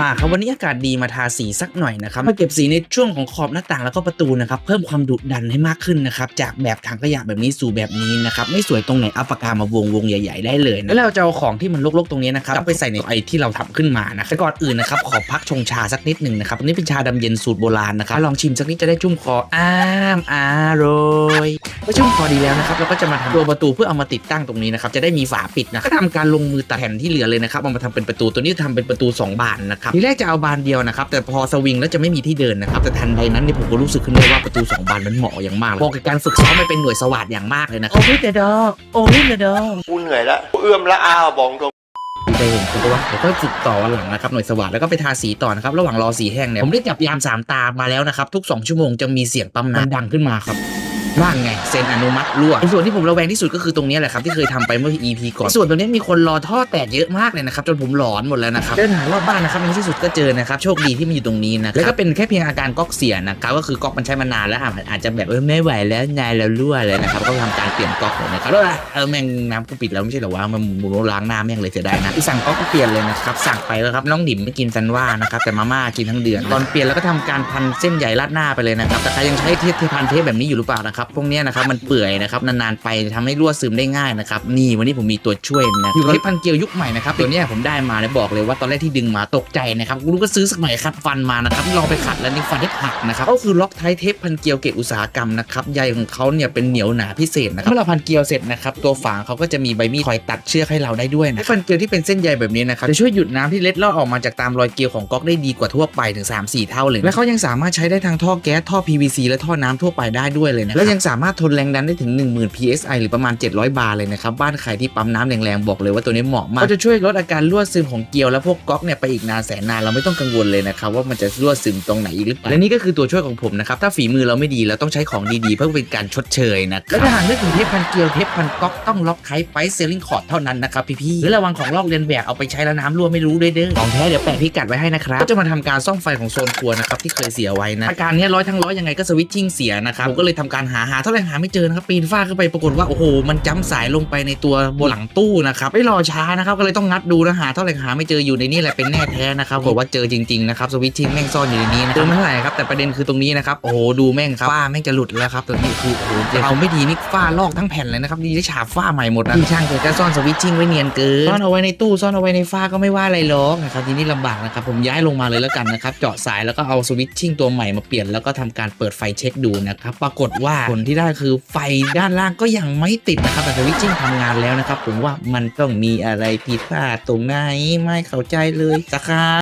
มาครับวันนี้อากาศดีมาทาสีสักหน่อยนะครับมาเก็บสีในช่วงของขอบหน้าต่างแล้วก็ประตูนะครับเพิ่มความดุดันให้มากขึ้นนะครับจากแบบถังขยะแบบนี้สู่แบบนี้นะครับไม่สวยตรงไหนเอาปากกามาวงวงใหญ่ ๆ ได้เลยนะแล้วเราจะเอาของที่มันรกๆตรงนี้นะครับเอาไปใส่ในไอที่เราทำขึ้นมานะแต่ก่อนอื่นนะครับขอพักชงชาสักนิดหนึ่งนะครับอันนี้เป็นชาดำเย็นสูตรโบราณนะครับลองชิมสักนิดจะได้ชุ่มคออ้ามอร่อยเมื่อชุ่มคอดีแล้วนะครับเราก็จะมาทำตัวประตูเพื่อเอามาติดตั้งตรงนี้นะครับจะได้มีฝาปิดนะก็ทำการลงมือตัดแผ่นที่เหลือเลยนะครับเอามาทำเป็นประตูตัวนี้ทำเป็นประตูสองบานนะครับทีแรกจะเอาบานเดียวนะครับแต่พอสวิงแล้วจะไม่มีที่เดินนะครับแต่ทันใดนั้นเนี่ยผมก็รู้สึกขึ้นเลยว่าประตูสองบานนั้นเหมาะอย่างมากเลยพอกับการฝึกซ้อมไปเป็นหน่วยสวัสดอย่างมากเลยนะครับโอ้ยเดดอกโอ้ยเดดอกกูเหนื่อยแล้วกูเอื้อมละอาบอกตรงได้เห็นคุณว่าเดี๋ยวก็ฝึกต่อวันหลังนะครับหน่วยสวัสดแล้วก็ไปทาสีต่อนะครับระหว่างรอสีแห้งเนี่ยผมได้จับยามสามตามาแล้วนะครับทุก 2 ชั่วโมงจะมีเสียงปั๊มน้ำดังขึ้นมาครับ นั่นไงเซ็นอนุมัติรั่วในส่วนที่ผมระแวงที่สุดก็คือตรงนี้แหละครับที่เคยทำไปเมื่อ EP ก่อนส่วนตรงนี้มีคนรอท่อแตกเยอะมากเลยนะครับจนผมหลอนหมดแล้วนะครับเดินหารอบบ้านนะครับในที่สุดก็เจอนะครับโชคดีที่มันอยู่ตรงนี้นะแล้วก็เป็นแค่เพียงอาการก๊อกเสียนะครับก็คือก๊อกมันใช้มานานแล้วอะมันอาจจะแบบเออไม่ไหวแล้วนายแล้วรั่วเลยนะครับก็ทำการเปลี่ยนก๊อกเลยนะครับแล้วเออแม่งน้ำกูปิดแล้วไม่ใช่เหรอวะมันหมุนล้างหน้าแม่งเลยเสียดายนะที่สั่งก๊อกก็เปลี่ยนเลยนะครับสั่งไปแล้วครับน้องดิ่มไม่กินซันว่านะครับแต่มาม่ากินทั้งเดือนตอนเปลี่ยนแล้วก็ทำการพันเส้นใหญ่ราดหน้าไปเลยนะครับแต่ใครยังใช้เทปพันเทปแบบนี้อยู่หรือเปล่านะครับพวกเนี้ยนะครับมันเปื่อยนะครับนานๆไปทำให้รั่วซึมได้ง่ายนะครับนี่วันนี้ผมมีตัวช่วยนะอยู่กับเทปพันเกลียวยุคใหม่นะครับตัวเนี้ยผมได้มาแล้วบอกเลยว่าตอนแรกที่ดึงมาตกใจนะครับกูรู้ก็ซื้อสักหน่อยขัดฟันมานะครับลองไปขัดแล้วนี่ฟันได้หักนะครับก็คือล็อกไทเทปพันเกลียวเกรดอุตสาหกรรมนะครับใยของเขาเนี่ยเป็นเหนียวหนาพิเศษนะครับเมื่อเราพันเกลียวเสร็จนะครับตัวฝางเขาก็จะมีใบมีดคอยตัดเชือกให้เราได้ด้วยนะพันเกลียวที่เป็นเส้นใยแบบนี้นะครับจะช่วยหยุดน้ำที่เล็ดลอดออกมาจากตามรอยเกลียวของก๊อกได้ดีกว่าทั่วไปถึง 3-4 เท่าเลยและเขายังสามารถใช้ได้ทางท่อแก๊สท่อ PVC และท่อน้ำทั่วไปได้ด้วยเลยนะและยังสามารถทนแรงดันได้ถึง 10,000 psi หรือประมาณ 700 บาร์เลยนะครับ บ้านใครที่ปั๊มน้ำแรงๆบอกเลยว่าตัวนี้เหมาะมากก็จะช่วยลดอาการรั่วซึมของเกลียวและพวกก๊อกเนี่ยไปอีกนานแสนนานเราไม่ต้องกังวลเลยนะครับว่ามันจะรั่วซึมตรงไหนอีกหรือเปล่าและนี่ก็คือตัวช่วยของผมนะครับถ้าฝีมือเราไม่ดีเราต้องใช้ของดีๆ เพื่อเป็นการชดเชยนะครับและถ้าหากนึกถึงเทปพันเกลียวเทปพันก๊อกต้องล็อกไคไปเซลลิงคอร์ดเท่านั้นนะครับพี่ๆหรือระวังของลอกเลียนแบบเอาไปใช้แล้วน้ำรั่วไม่รู้ด้วยเด้อของแท้เดี๋ยวแปะพิกัดไว้ให้นะครับก็จะมาทำการซ่อมไฟของโซนครัวนะครับที่เคยเสียไว้นะอาการเนี้ยร้อยทั้งร้อยยังไงก็สวิตชิ่งเสียนะครับผมก็เลยทำการหาหาเท่าไหร่หาไม่เจอนะครับปีนฝ้าขึ้นไปปรากฏว่าโอ้โหมันจ้ำสายลงไปในตัวบนหลังตู้นะครับไม่รอช้านะครับก็เลยต้องงัดดูนะหาเท่าไหร่หาไม่เจออยู่ในนี่แหละเป็นแน่แท้นะครับบอกว่าเจอจริงๆนะครับสวิตชิ่งแม่งซ่อนอยู่ในนี้นะเจอไม่เท่าไหร่ครับแต่ประเด็นคือตรงนี้นะครับโอ้โหดูแม่งครับฝ้าแม่งจะหลุดแล้วครับตัวนี้คือโอ้โหเอาไม่ดีนี่ฝ้าลอกทั้งแผ่นเลยนะครับดีได้ฉาบฝ้าใหม่หมดนะที่ช่างเกิดก็ซ่อนสวิตชิ่งไว้เนียนเกินซ่อนเอาไว้ในตู้ซ่อนเอาไว้ในฝ้าก็ไม่ว่าอะไรหรอกนะครับทีนี้ลำบากนะครับผมย้ายลงมาเลยแล้วกันนะครับเจาะสายแล้วก็เอาสวิตชิ่งตัวใหม่มาเปลี่ยนแล้วก็ทำการเปิดไฟเช็คดูนะครับปรากฏว่าผลที่ได้คือไฟด้านล่างก็ยังไม่ติดนะครับแต่สวิตชิ่งทำงานแล้วนะครับ ผมว่ามันต้องมีอะไรผิดพลาดตรงไหนไม่เข้าใจเลยสักครับ